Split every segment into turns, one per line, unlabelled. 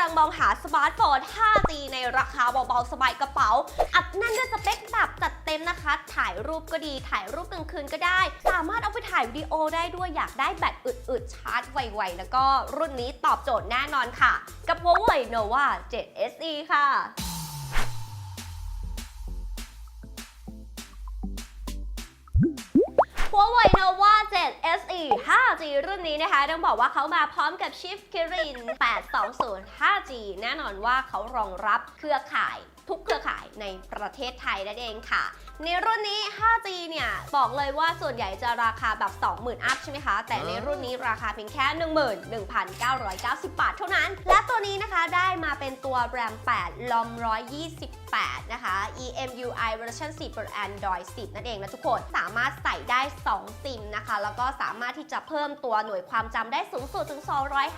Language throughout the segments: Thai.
ลังมองหาสมาร์ทโฟน 5G ในราคาเบาๆ สบายกระเป๋า อัดแน่นด้วยสเปคแบบจัดเต็มนะคะ ถ่ายรูปก็ดีถ่ายรูปกลางคืนก็ได้ สามารถเอาไปถ่ายวิดีโอได้ด้วยอยากได้แบตอึดๆ ชาร์จไวๆ แล้วก็รุ่นนี้ตอบโจทย์แน่นอนค่ะ กับ Huawei Nova 7 SE ค่ะ Huawei Nova 7 SE 5G รุ่นนี้นะคะต้องบอกว่าเขามาพร้อมกับชิป Kirin 820 5G แน่นอนว่าเขารองรับเครือข่ายทุกเครือข่ายในประเทศไทยนั่นเองค่ะ ในรุ่นนี้ 5G เนี่ย บอกเลยว่าส่วนใหญ่จะราคาแบบ 20,000 อัพใช่ไหมคะ แต่ในรุ่นนี้ราคาเพียงแค่ 11,990 บาทเท่านั้น และตัวนี้นะคะได้มาเป็นตัว RAM 8 LOM 128 นะคะ EMUI เวอร์ชัน10บน Android 10 นั่นเองนะทุกคน สามารถใส่ได้ 2 ซิมนะคะ แล้วก็สามารถที่จะเพิ่มตัวหน่วยความจำได้สูงสุดถึง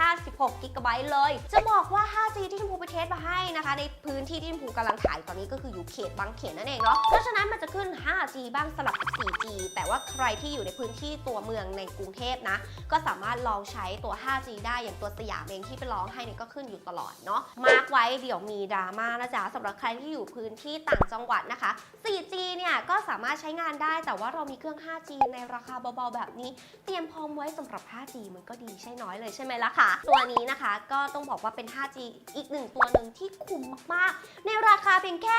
256กิกะไบต์เลย จะบอกว่า 5G ที่ชมพูไปเทสมาให้นะคะ ในพื้นที่ที่ชมพูกำลังถ่ายตอนนี้ก็คืออยู่เขตบางเขนนั่นเองเนาะ เพราะฉะนั้นมันจะขึ้น 5G บ้างสลับกับ 4G แต่ว่าใครที่อยู่ในพื้นที่ตัวเมืองในกรุงเทพนะ ก็สามารถลองใช้ตัว 5G ได้อย่างตัวสยามเองที่ไปลองให้เนี่ยก็ขึ้นอยู่ตลอดเนาะมาร์กไว้เดี๋ยวมีดราม่านะจ๊ะสำหรับใครที่อยู่พื้นที่ต่างจังหวัดนะคะ 4G เนี่ยก็สามารถใช้งานได้ แต่ว่าเรามีเครื่อง 5G ในราคาเบาๆแบบนี้ เตรียมพร้อมไว้สำหรับ 5G มันก็ดีใช่น้อยเลยใช่ไหมล่ะคะตัวนี้นะคะก็ต้องบอกว่าเป็น 5G อีกหนึ่งตัวหนึ่งที่คุ้มมากๆ ในราคาเพียงแค่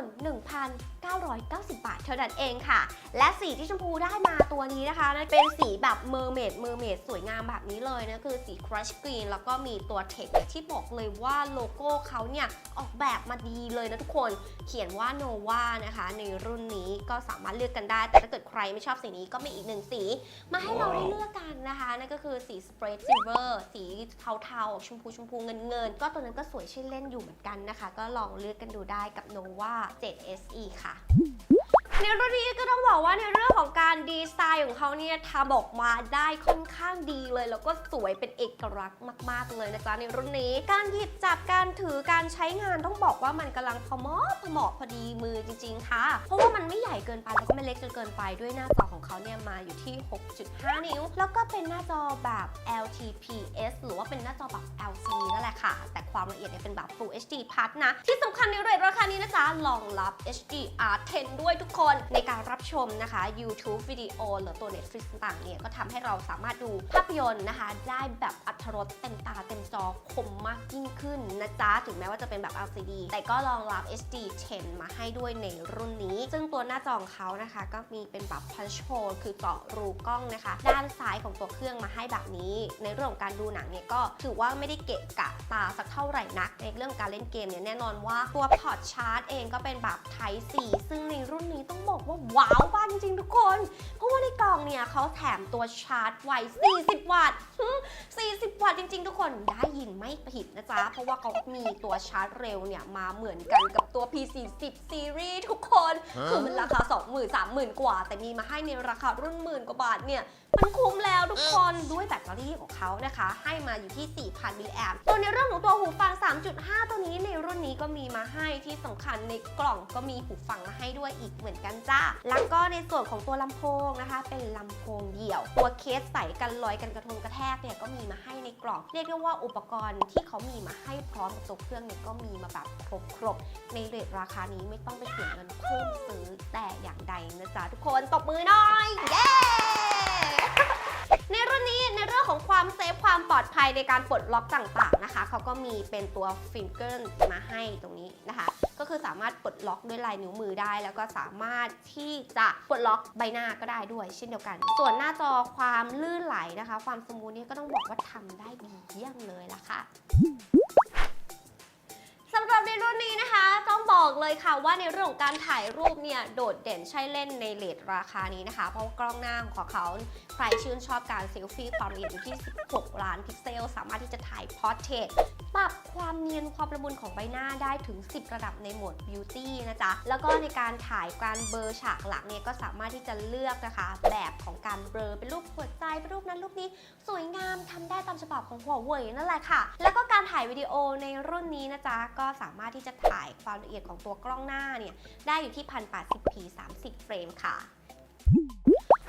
1,990 บาทเท่านั้นเองค่ะ และสีที่ชมพูได้มาตัวนี้นะคะนะเป็นสีแบบเมอร์เมดเมอร์เมดสวยงามแบบนี้เลยนะคือสีครัชกรีนแล้วก็มีตัวเทคที่บอกเลยว่าโลโก้เขาเนี่ย ออกแบบมาดีเลยนะทุกคนเขียนว่าโนวานะคะ ในรุ่นนี้ก็สามารถเลือกกันได้ แต่ถ้าเกิดใครไม่ชอบสีนี้ก็มีอีกหนึ่งสี มาให้เราได้เลือกกันนะคะนั่นก็คือสีสเปรดซิลเวอร์สีเทาๆชมพูชมพูเงินเงินก็ตัวนั้นก็สวยเช่นเล่นอยู่เหมือนกันนะคะ ก็ลองเลือกกันดูได้กับโนวา 7SE ค่ะ ในรุ่นนี้ก็ต้องบอกว่าในเรื่องของการดีไซน์ของเขาเนี่ยทำออกมาได้ค่อนข้างดีเลย แล้วก็สวยเป็นเอกลักษณ์มากๆเลยนะจ๊ะในรุ่นนี้ การหยิบจับการถือการใช้งานต้องบอกว่ามันกำลังพอเหมาะพอเหมาะพอดีมือจริง ๆ ค่ะ เพราะว่ามันไม่ใหญ่เกินไปแล้วก็ไม่เล็กจนเกินไปด้วยหน้าจอของเขาเนี่ยมาอยู่ที่ 6.5 นิ้ว แล้วก็เป็นหน้าจอแบบ LTPS หรือว่าเป็นหน้าจอแบบ LCD นั่นแหละค่ะ แต่ความละเอียดเนี่ยเป็นแบบ Full HD Plus นะที่สำคัญในเรทราคานี้นะจ๊ะรองรับ HDR10 ด้วยทุกคนในการรับชมนะคะ YouTube วิดีโอหรือตัว Netflix ต่างๆเนี่ยก็ทำให้เราสามารถดูภาพยนตร์นะคะ ได้แบบอัตรสเต็มตาเต็มจอคมมากยิ่งขึ้นนะจ๊ะ ถึงแม้ว่าจะเป็นแบบ LCD แต่ก็รองรับ HD10 มาให้ด้วยในรุ่นนี้ ซึ่งตัวหน้าจอของเขานะคะ ก็มีเป็นแบบ punch hole คือเจาะรูกล้องนะคะ ด้านซ้ายของตัวเครื่องมาให้แบบนี้ ในเรื่องของการดูหนังเนี่ยก็ถือว่าไม่ได้เกะกะตาสักเท่าไหร่นัก ในเรื่องการเล่นเกมเนี่ยแน่นอนว่าตัวพอร์ตชาร์จเองก็เป็นแบบ Type C ซึ่งในรุ่นนี้ต้องบอกว่าว้าวบ้านจริงๆทุกคน เพราะว่าในกล่องเนี่ยเขาแถมตัวชาร์จไว 40 วัตต์หึ40 วัตต์จริง ๆ ทุกคนได้ยินไม่ผิดนะจ๊ะ เพราะว่าเขามีตัวชาร์จเร็วเนี่ยมาเหมือนกันกับตัว P40 Series ทุกคน คือมันราคา 20,000 30,000 กว่า แต่มีมาให้ในราคารุ่นหมื่นกว่าบาทเนี่ยมันคุ้มแล้วทุกคนด้วยแบตเตอรี่ของเขานะคะ ให้มาอยู่ที่ 4,000 มิลลิแอมตัวในเรื่องของตัวหูฟัง 3.5 ตัวนี้ในรุ่นนี้ก็มีมาให้ที่สำคัญในกล่องก็มีหูฟังมาให้ด้วยอีกเหมือนกันจ้า แล้วก็ในส่วนของตัวลำโพงนะคะ เป็นลำโพงเดี่ยว ตัวเคสใส่กันลอยกันกระทงกระแทกเนี่ยก็มีมาให้ในกล่อง เรียกได้ว่าอุปกรณ์ที่เขามีมาให้พร้อมกับตัวเครื่องเนี่ยก็มีมาแบบครบๆในเรทราคานี้ไม่ต้องไปเสียเงินเพิ่มซื้อแต่อย่างใดนะจ๊ะทุกคนตบมือหน่อยเย้ในรุ่นนี้ในเรื่องของความเซฟความปลอดภัยในการปลดล็อกต่างๆนะคะเขาก็มีเป็นตัวฟิงเกิลมาให้ตรงนี้นะคะ ก็คือสามารถปลดล็อกด้วยลายนิ้วมือได้ แล้วก็สามารถที่จะปลดล็อกใบหน้าก็ได้ด้วย เช่นเดียวกัน ส่วนหน้าจอความลื่นไหลนะคะ ความสมูทนี่ก็ต้องบอกว่าทำได้ดีเยี่ยมเลยล่ะค่ะ ในรุ่นนี้นะคะ ต้องบอกเลยค่ะว่าในเรื่องของการถ่ายรูปเนี่ยโดดเด่นใช่เล่นในเลทราคานี้นะคะ เพราะากล้องหน้าของเขาใครชื่นชอบการเซลฟี่ความละเอียดอยู่ที่ 16 ล้านพิกเซล สามารถที่จะถ่ายพอร์เทรตปรับความเนียนความละมุนของใบหน้าได้ถึง 10 ระดับในโหมด Beauty นะจ๊ะ แล้วก็ในการถ่ายการเบอร์ฉากหลังเนี่ยก็สามารถที่จะเลือกนะคะ แบบของการเบลอเป็นรูปหัวใจเป็นรูปนั้นรูปนี้ สวยงามทำได้ตามฉบับของหัวเว่ยนั่นแหละค่ะ แล้วก็การถ่ายวิดีโอในรุ่นนี้นะจ๊ะก็สามารถที่จะถ่ายความละเอียดของตัวกล้องหน้าเนี่ยได้อยู่ที่ 1080p 30 เฟรมค่ะ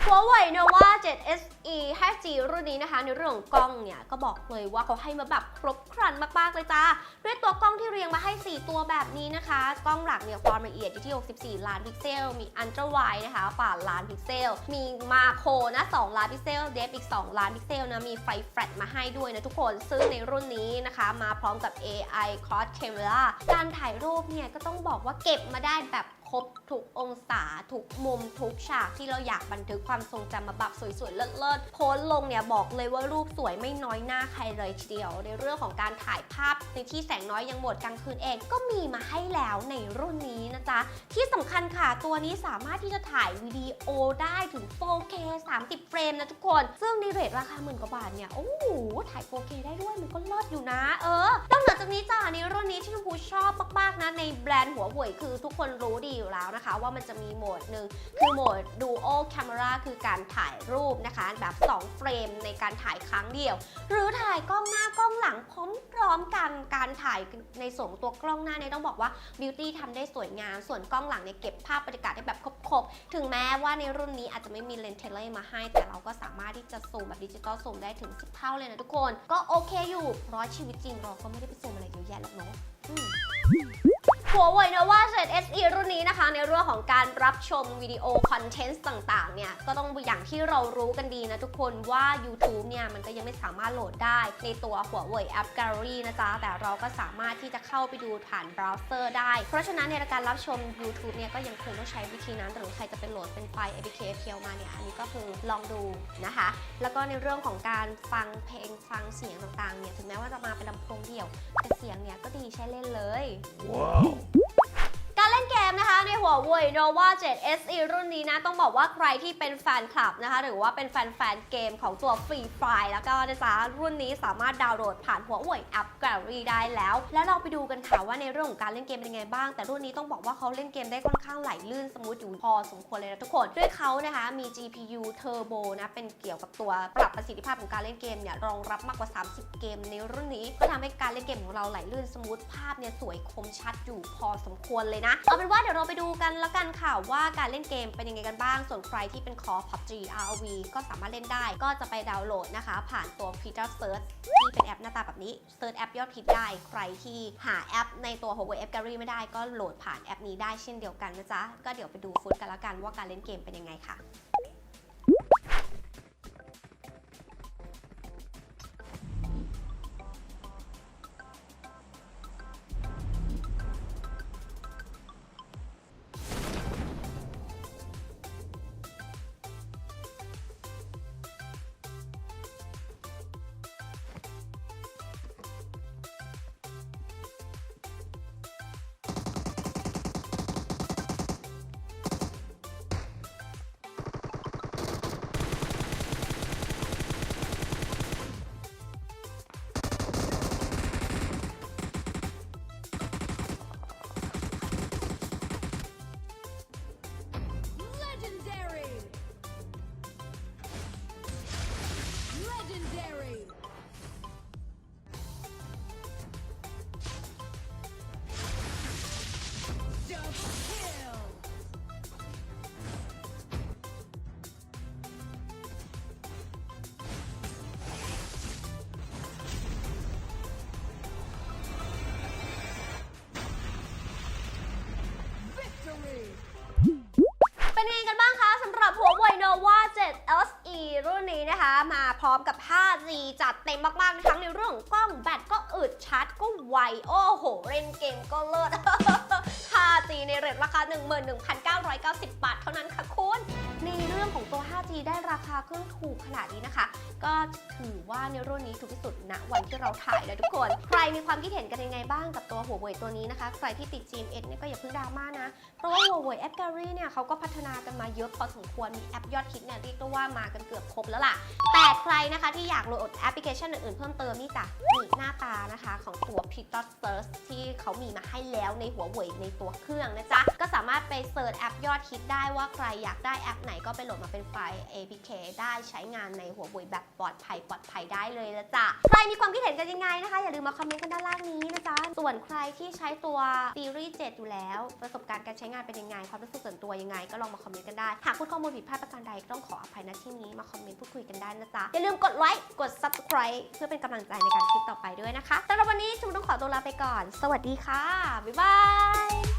Huawei Nova 7 SE 5G รุ่นนี้นะคะ ในเรื่องของกล้องเนี่ย ก็บอกเลยว่าเขาให้มาแบบครบครันมาก ๆ เลยจ้า ด้วยตัวกล้องที่เรียงมาให้ 4 ตัวแบบนี้นะคะ กล้องหลักเนี่ย ความละเอียดอยู่ที่ 64 ล้านพิกเซล มีอันตราไวนะคะป่าล้านพิกเซล มีมาโครนะ 2 ล้านพิกเซล เดฟอีก 2 ล้านพิกเซลนะ มีไฟแฟลชมาให้ด้วยนะทุกคน ซึ่งในรุ่นนี้นะคะ มาพร้อมกับ AI Cross Camera การถ่ายรูปเนี่ยก็ต้องบอกว่าเก็บมาได้แบบ รบทุกองศา ทุกมุม ทุกฉากที่เราอยากบันทึกความทรงจำมาแบบสวยๆ เลิศๆ โพสต์ลงเนี่ยบอกเลยว่ารูปสวยไม่น้อยหน้าใครเลยทีเดียว ในเรื่องของการถ่ายภาพในที่แสงน้อยยังหมดกลางคืนเองก็มีมาให้แล้วในรุ่นนี้นะจ๊ะ ที่สำคัญค่ะตัวนี้สามารถที่จะถ่ายวิดีโอได้ถึง 4K 30 เฟรมนะทุกคน ซึ่งในเรทราคาหมื่นกว่าบาทเนี่ย โอ้โหถ่าย 4K ได้ด้วยมันก็เลิศอยู่นะ เออ ชอบมาก ๆ นะ ในแบรนด์หัวเว่ยคือทุกคนรู้ดีอยู่แล้วนะคะ ว่ามันจะมีโหมดหนึ่งคือโหมด Dual Camera คือการถ่ายรูปนะคะ แบบ 2 เฟรมในการถ่ายครั้งเดียว หรือถ่ายกล้องหน้ากล้องหลังพร้อมๆกันการถ่ายในส่วนของตัวกล้องหน้าเนี่ยต้องบอกว่า Beauty ทำได้สวยงาม ส่วนกล้องหลังเนี่ยเก็บภาพบรรยากาศได้แบบครบๆ ถึงแม้ว่าในรุ่นนี้อาจจะไม่มีเลนส์เทเลอร์มาให้ แต่เราก็สามารถที่จะซูมแบบดิจิตอลซูมได้ถึง 10 เท่าเลยนะทุกคน ก็โอเคอยู่เพราะชีวิตจริงเราก็ไม่ได้ไปซูมอะไรเยอะแยะหรอกเนาะ อืม หัวเว่ยนะว่า7 SE รุ่นนี้นะคะ ในเรื่องของการรับชมวิดีโอคอนเทนต์ต่างๆ เนี่ย ก็ต้องอย่างที่เรารู้กันดีนะทุกคนว่า YouTube เนี่ย มันก็ยังไม่สามารถโหลดได้ ในตัวหัวเว่ยแอป Gallery นะจ๊ะ แต่เราก็สามารถที่จะเข้าไปดูผ่านเบราว์เซอร์ได้ เพราะฉะนั้นในการรับชม YouTube เนี่ย ก็ยังคงต้องใช้วิธีนั้น หรือใครจะเป็นโหลดเป็นไฟล์ APK เพียวมาเนี่ย อันนี้ก็คือลองดูนะคะ แล้วก็ในเรื่องของการฟังเพลงฟังเสียงต่างๆ เนี่ย ถึงแม้ว่าจะมาเป็นลำโพงเดี่ยวแต่เสียงเนี่ยก็ดีใช้เล่นเลยการเล่ นะคะในหัวเว่ย Nova 7 SE รุ่นนี้นะ ต้องบอกว่าใครที่เป็นแฟนคลับนะคะ หรือว่าเป็นแฟนๆเกมของตัว Free Fire แล้วก็นะจ๊ะรุ่นนี้สามารถดาวน์โหลดผ่านหัวเว่ย App Gallery ได้แล้ว แล้วเราไปดูกันค่ะว่าในเรื่องของการเล่นเกมเป็นยังไงบ้าง แต่รุ่นนี้ต้องบอกว่าเขาเล่นเกมได้ค่อนข้างไหลลื่นสมูทอยู่พอสมควรเลยนะทุกคนด้วยเขานะคะมี GPU Turbo นะเป็นเกี่ยวกับตัวปรับประสิทธิภาพของการเล่นเกมเนี่ยรองรับมากกว่า 30 เกมในรุ่นนี้ก็ทำให้การเล่นเกมของเราไหลลื่นสมูทภาพเนี่ยสวยคมชัดอยู่พอสมควรเลยนะเอาเป็นว่าเดี๋ยวเราไปดูกันแล้วกันค่ะว่าการเล่นเกมเป็นยังไงกันบ้าง ส่วนใครที่เป็นคอ PUBG ROV ก็สามารถเล่นได้ ก็จะไปดาวน์โหลดนะคะ ผ่านตัว Peter Search ที่เป็นแอปหน้าตาแบบนี้ Search แอปยอดฮิตได้ ใครที่หาแอปในตัว Huawei App Gallery ไม่ได้ก็โหลดผ่านแอปนี้ได้เช่นเดียวกันนะจ๊ะ ก็เดี๋ยวไปดูฟุตกันแล้วกันว่าการเล่นเกมเป็นยังไงค่ะ ร้อมกับ 5G จัดเต็มมากๆทั้งในเรื่องของกล้องแบตก็อึดชาร์จก็ไว โอ้โห เล่นเกมก็เลิศ 5G ในเรทราคา 11,990 บาทเท่านั้นค่ะคุณ ในเรื่องของตัว 5G ได้ราคาเครื่องถูกขนาดนี้นะคะ ก็ถือว่าในรุ่นนี้ถูกที่สุดณวันที่เราถ่ายแล้วทุกคน ใครมีความคิดเห็นกันยังไงบ้างกับตัวหัวเว่ยตัวนี้นะคะ ใครที่ติด GMS เนี่ยก็อย่าเพิ่งดราม่านะ เพราะว่า Huawei App Gallery เนี่ยเขาก็พัฒนากันมาเยอะพอสมควร มีแอปยอดฮิตเนี่ยเรียกได้ว่ามากันเกือบครบแล้วล่ะ แต่ใครนะคะที่อยากโหลดแอปพลิเคชันอื่นๆเพิ่มเติมนี่จ้ะนี่หน้าตานะคะของตัว p i t o s Search ที่เขามีมาให้แล้วในหัวเว่ยในตัวเครื่องนะจ๊ะ ก็สามารถไปเสิร์ชแอปยอดฮิตได้ว่าใครอยากได้แอปไหนก็ไปโหลดมาเป็นไฟล์ APK ได้ใช้งานในหัวเว่ยแบบปลอดภัยปลอดภัยได้เลยนะจ๊ะ ใครมีความคิดเห็นกันยังไงนะคะ อย่าลืมมาคอมเมนต์กันด้านล่างนี้นะจ๊ะ ส่วนใครที่ใช้ตัวซีรีส์7อยู่แล้ว ประสบการณ์การใช้งานเป็นยังไง ความรู้สึกส่วนตัวยังไง ก็ลองมาคอมเมนต์กันได้ หากพูดข้อมูลผิดพลาดประการใดต้องขออภัยณที่นี้มาคอมเมนต์พูดคุยกันได้นะจ๊ะ อย่าลืมกดไลค์กด subscribe เพื่อเป็นกำลังใจในการคลิปต่อไปด้วยนะคะสำหรับวันนี้ชุมต้องขอตัวลาไปก่อน สวัสดีค่ะบ๊ายบาย